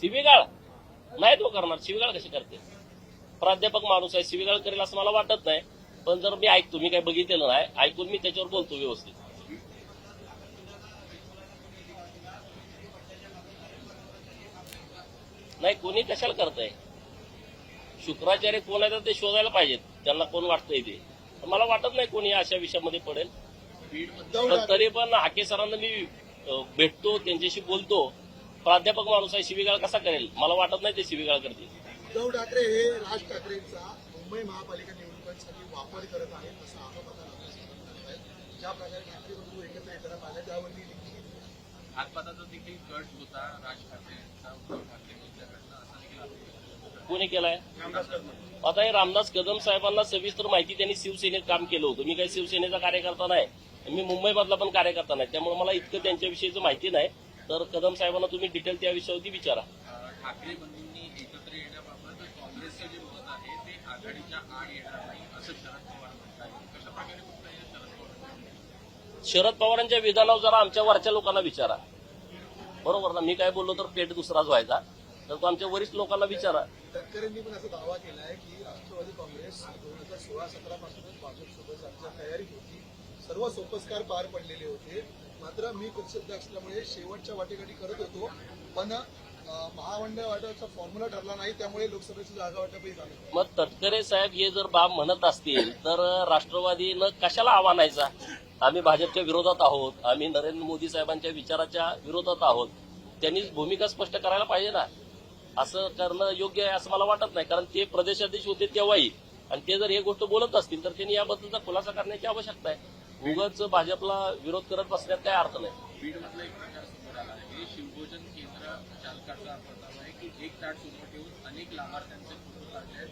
शिवीगाळ. नाही तो करणार शिवीगाळ कशी करते? प्राध्यापक माणूस आहे शिवीगाळ करेल असं मला वाटत नाही. पण जर मी ऐकतो मी काही बघितलेलं नाही ऐकून मी त्याच्यावर बोलतो व्यवस्थित. नाही कोणी कशाला करताय? शुक्राचार्य कोण आहे तर ते शोधायला पाहिजेत. त्यांना कोण वाटतंय ते? मला वाटत नाही कोणी अशा विषयामध्ये पडेल. तरी पण हाके सरांना मी भेटतो त्यांच्याशी बोलतो. प्राध्यापक माणूस आहे शिवीगाळ कसा करेल? मला वाटत नाही ते शिवीगाळ करतील. उद्धव ठाकरे हे राज ठाकरेंचा मुंबई महापालिका निवडणुकांसाठी वापर करत आहेत असा आरोप आता रामदास ज्या प्रकारे ठाकरे बंधू एकत्र येताना पाहिलं त्यावरती देखील हातपाताचा देखील कट होता राज ठाकरे यांचा उद्धव ठाकरे यांच्याकडनं. असा देखील आरोप कोणी केलाय? आता हे रामदास कदम साहेबांना सविस्तर माहिती त्यांनी शिवसेनेत काम केलं होतं. मी काही शिवसेनेचा कार्यकर्ता नाही. मी मुंबईमधला पण कार्यकर्ता नाही. त्यामुळे मला इतकं त्यांच्याविषयीचं माहिती नाही. तर कदम साहेबांना तुम्ही डिटेल त्या विषयावरती विचारा. ठाकरे बंधूंनी एकत्र येण्याबाबत काँग्रेसचं जे मत आहे ते आघाडीच्या आड येणार नाही असं शरद पवार म्हणतात. कशा प्रकारे शरद पवारांच्या विधानावर जरा आमच्या वरच्या लोकांना विचारा. बरोबर ना? मी काय बोललो तर पेट दुसराच व्हायचा. तर तो आमच्या वरिष्ठ लोकांना विचारा. तटकरेंनी पण असा दावा केलाय की राष्ट्रवादी काँग्रेस दोन हजार सोळा सतरा पासूनच भाजपसोबत जाण्याच्या तयारीत होती. सर्व सोपस्कार पार पडलेले होते. मात्र मी पक्षाध्यक्ष असल्यामुळे शेवटच्या वाटेगाठी करत होतो. पण महामंडळ वाटपाचा फॉर्म्युला ठरला नाही त्यामुळे लोकसभेची जागा वाटपही झालं मग तटकरे साहेब हे जर बाब म्हणत असतील तर राष्ट्रवादीनं कशाला आव्हानायचा? आम्ही भाजपच्या विरोधात आहोत. आम्ही नरेंद्र मोदी साहेबांच्या विचाराच्या विरोधात आहोत. त्यांनी भूमिका स्पष्ट करायला पाहिजे ना? असं करणं योग्य आहे असं मला वाटत नाही. कारण ते प्रदेशाध्यक्ष होते तेव्हाही. आणि ते जर हे गोष्ट बोलत असतील तर त्यांनी याबद्दलचा खुलासा करण्याची आवश्यकता आहे. उगाच भाजपला विरोध करत बसण्यात काय अर्थ नाही. बीडमधला एक प्रकार समोर आला आहे शिवभोजन केंद्र चालकाचा प्रताप आहे की एक ताट सुरू ठेवून अनेक लाभार्थ्यांचे फोटो काढले आहेत.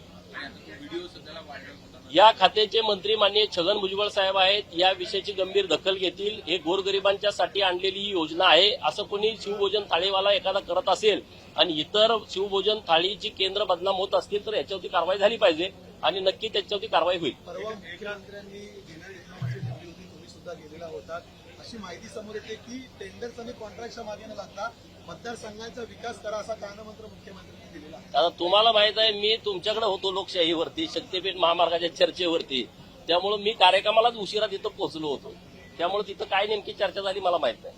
या खात्याचे मंत्री माननीय छगन भुजबळ साहेब आहेत. या विषयाची गंभीर दखल घेतील. हे गोरगरिबांच्यासाठी आणलेली ही योजना आहे. असं कोणी शिवभोजन थाळीवाला एखादा करत असेल आणि इतर शिवभोजन थाळीची केंद्र बदनाम होत असतील तर याच्यावरती कारवाई झाली पाहिजे आणि नक्की त्याच्यावरती कारवाई होईल. अशी माहिती समोर येते की टेंडर्स आणि कॉन्ट्रॅक्टच्या मागे न लागता मतदारसंघाचा विकास करा असा कानमंत्र मुख्यमंत्र्यांनी दिलेला आता तुम्हाला माहीत आहे मी तुमच्याकडे होतो लोकशाहीवरती शक्तीपीठ महामार्गाच्या चर्चेवरती. त्यामुळे मी कार्यक्रमालाच उशिरा तिथं पोहोचलो होतो. त्यामुळे तिथं काय नेमकी चर्चा झाली मला माहीत नाही.